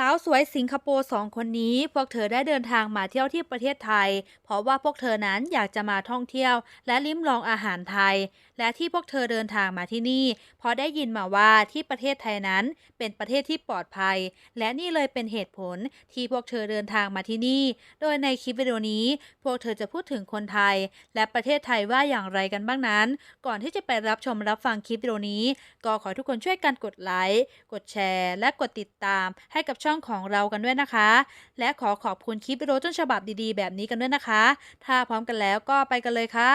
สาวสวยสิงคโปร์สองคนนี้ พวกเธอได้เดินทางมาเที่ยวที่ประเทศไทย เพราะว่าพวกเธอนั้นอยากจะมาท่องเที่ยว และลิ้มลองอาหารไทย และที่พวกเธอเดินทางมาที่นี่ เพราะได้ยินมาว่าที่ประเทศไทยนั้นเป็นประเทศที่ปลอดภัย และนี่เลยเป็นเหตุผลที่พวกเธอเดินทางมาที่นี่ โดยในคลิปวิดีโอนี้ พวกเธอจะพูดถึงคนไทย และประเทศไทยว่าอย่างไรกันบ้างนั้น ก่อนที่จะไปรับชมรับฟังคลิปวิดีโอนี้ ก็ขอทุกคนช่วยกันกดไลค์กดแชร์ และกดติดตามให้กับช่องของเรากันด้วยนะคะ และขอขอบคุณคลิปวิดีโอต้นฉบับดีๆ แบบนี้กันด้วยนะคะ ถ้าพร้อมกันแล้วก็ไปกันเลยค่ะ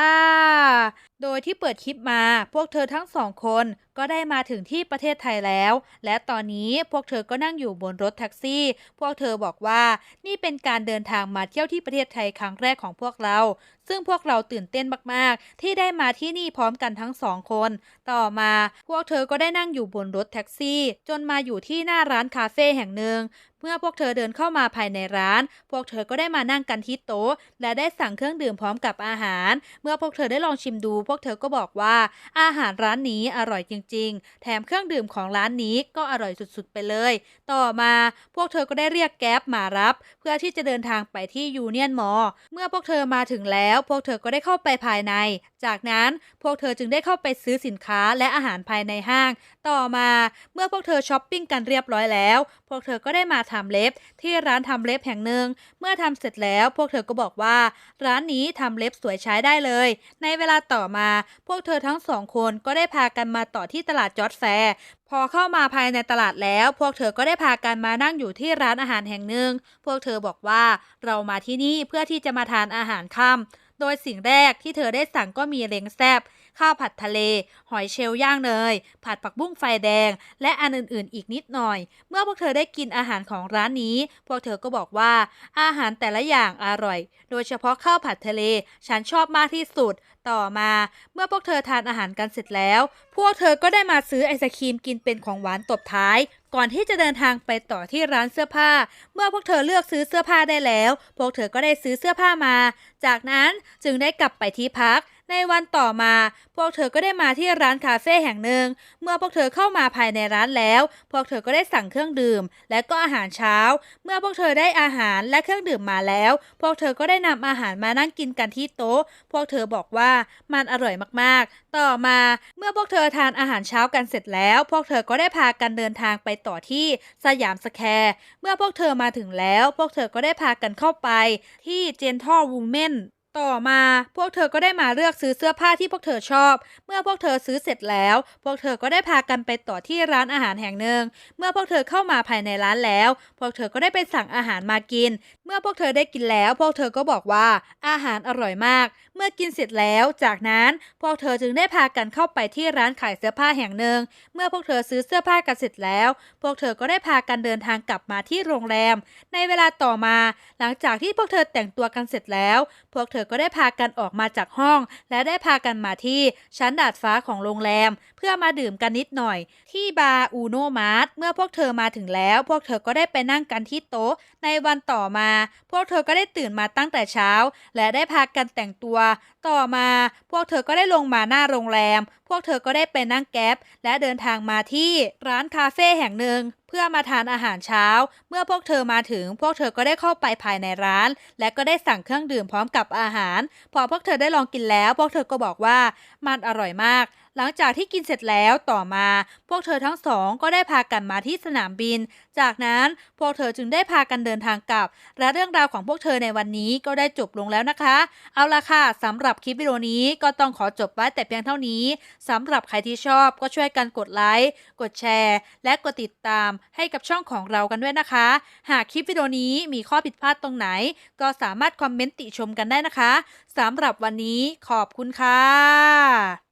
โดยที่เปิดคลิปมาพวกเธอทั้งสองคนก็ได้มาถึงที่ประเทศไทยแล้ว และตอนนี้พวกเธอก็นั่งอยู่บนรถแท็กซี่ พวกเธอบอกว่านี่เป็นการเดินทางมาเที่ยวที่ประเทศไทยครั้งแรกของพวกเรา ซึ่งพวกเราตื่นเต้นมากๆ ที่ได้มาที่นี่พร้อมกันทั้งสองคน ต่อมาพวกเธอก็ได้นั่งอยู่บนรถแท็กซี่ จนมาอยู่ที่หน้าร้านคาเฟ่แห่งหนึ่ง เมื่อพวกเธอเดินเข้ามาภายในร้าน พวกเธอก็ได้มานั่งกันที่โต๊ะ และได้สั่งเครื่องดื่มพร้อมกับอาหาร เมื่อพวกเธอได้ลองชิมดู พวกเธอก็บอกว่า อาหารร้านนี้อร่อยจริง ๆ แถมเครื่องดื่มของร้านนี้ก็อร่อยสุดๆ ไปเลย ต่อมาพวกเธอก็ได้เรียกแก๊ปมารับ เพื่อที่จะเดินทางไปที่ยูเนียนมอ เมื่อพวกเธอมาถึงแล้ว พวกเธอก็ได้เข้าไปภายใน จากนั้นพวกเธอจึงได้เข้าไปซื้อสินค้าและอาหารภายในห้างต่อมาเมื่อพวกเธอช้อปปิ้งกันเรียบร้อยแล้ว พวกเธอก็ได้มาทำเล็บที่ร้านทำเล็บแห่งหนึ่ง เมื่อทำเสร็จแล้วพวกเธอก็บอกว่า ร้านนี้ทำเล็บสวยใช้ได้เลย ในเวลาต่อมา พวกเธอทั้งสองคนก็ได้พากันมาต่อที่ตลาดจอร์ดแฟร์พอเข้ามาภายในตลาดแล้ว พวกเธอก็ได้พากันมานั่งอยู่ที่ร้านอาหารแห่งหนึ่ง พวกเธอบอกว่าเรามาที่นี่เพื่อที่จะมาทานอาหารค่ำโดยสิ่งแรกที่เธอได้สั่งก็มีเล้งแซบ ข้าวผัดทะเล หอยเชลล์ย่างเนย ผัดผักบุ้งไฟแดง และอันอื่นๆ อีกนิดหน่อย เมื่อพวกเธอได้กินอาหารของร้านนี้ พวกเธอก็บอกว่าอาหารแต่ละอย่างอร่อย โดยเฉพาะข้าวผัดทะเล ฉันชอบมากที่สุด ต่อมา เมื่อพวกเธอทานอาหารกันเสร็จแล้ว พวกเธอก็ได้มาซื้อไอศครีมกินเป็นของหวานตบท้ายก่อนที่จะเดินทางไปต่อที่ร้านเสื้อผ้า เมื่อพวกเธอเลือกซื้อเสื้อผ้าได้แล้ว พวกเธอก็ได้ซื้อเสื้อผ้ามา จากนั้นจึงได้กลับไปที่พัก ในวันต่อมา พวกเธอก็ได้มาที่ร้านคาเฟ่แห่งหนึ่ง เมื่อพวกเธอเข้ามาภายในร้านแล้ว พวกเธอก็ได้สั่งเครื่องดื่ม และก็อาหารเช้า เมื่อพวกเธอได้อาหารและเครื่องดื่มมาแล้ว พวกเธอก็ได้นำอาหารมานั่งกินกันที่โต๊ะ พวกเธอบอกว่ามันอร่อยมากๆ ต่อมาเมื่อพวกเธอทานอาหารเช้ากันเสร็จแล้ว พวกเธอก็ได้พากันเดินทางไปต่อที่สยามสแควร์เมื่อพวกเธอมาถึงแล้ว พวกเธอก็ได้พากันเข้าไปที่เจนทอวูเมน ต่อมาพวกเธอก็ได้มาเลือกซื้อเสื้อผ้าที่พวกเธอชอบ เมื่อพวกเธอซื้อเสร็จแล้ว พวกเธอก็ได้พากันไปต่อที่ร้านอาหารแห่งหนึ่ง เมื่อพวกเธอเข้ามาภายในร้านแล้ว พวกเธอก็ได้ไปสั่งอาหารมากิน มื่อพวกเธอได้กินแล้ว พวกเธอก็บอกว่าอาหารอร่อยมาก เมื่อกินเสร็จแล้ว จากนั้นพวกเธอจึงได้พากันเข้าไปที่ร้านขายเสื้อผ้าแห่งหนึ่ง เมื่อพวกเธอซื้อเสื้อผ้ากันเสร็จแล้ว พวกเธอก็ได้พากันเดินทางกลับมาที่โรงแรม ในเวลาต่อมา หลังจากที่พวกเธอแต่งตัวกันเสร็จแล้ว พวกเธอก็ได้พากันออกมาจากห้อง และได้พากันมาที่ชั้นดาดฟ้าของโรงแรม เพื่อมาดื่มกันนิดหน่อย ที่บาร์อูโนมาร์ทเมื่อพวกเธอมาถึงแล้ว พวกเธอก็ได้ไปนั่งกันที่โต๊ะในวันต่อมาพวกเธอก็ได้ตื่นมาตั้งแต่เช้า และได้พากันแต่งตัว ต่อมา พวกเธอก็ได้ลงมาหน้าโรงแรม พวกเธอก็ได้ไปนั่งแก๊ปและเดินทางมาที่ร้านคาเฟ่แห่งหนึ่งเพื่อมาทานอาหารเช้า เมื่อพวกเธอมาถึง พวกเธอก็ได้เข้าไปภายในร้าน และก็ได้สั่งเครื่องดื่มพร้อมกับอาหาร พอพวกเธอได้ลองกินแล้ว พวกเธอก็บอกว่ามันอร่อยมาก หลังจากที่กินเสร็จแล้วต่อมา พวกเธอทั้งสองก็ได้พากันมาที่สนามบิน จากนั้นพวกเธอจึงได้พากันเดินทางกลับ และเรื่องราวของพวกเธอในวันนี้ก็ได้จบลงแล้วนะคะ เอาละค่ะสำหรับคลิปวิดีโอนี้ก็ต้องขอจบไว้แต่เพียงเท่านี้สำหรับใครที่ชอบก็ช่วยกันกดไลค์กดแชร์ และกดติดตามให้กับช่องของเรากันด้วยนะคะ หากคลิปวิดีโอนี้มีข้อผิดพลาดตรงไหน ก็สามารถคอมเมนต์ติชมกันได้นะคะสำหรับวันนี้ขอบคุณค่ะ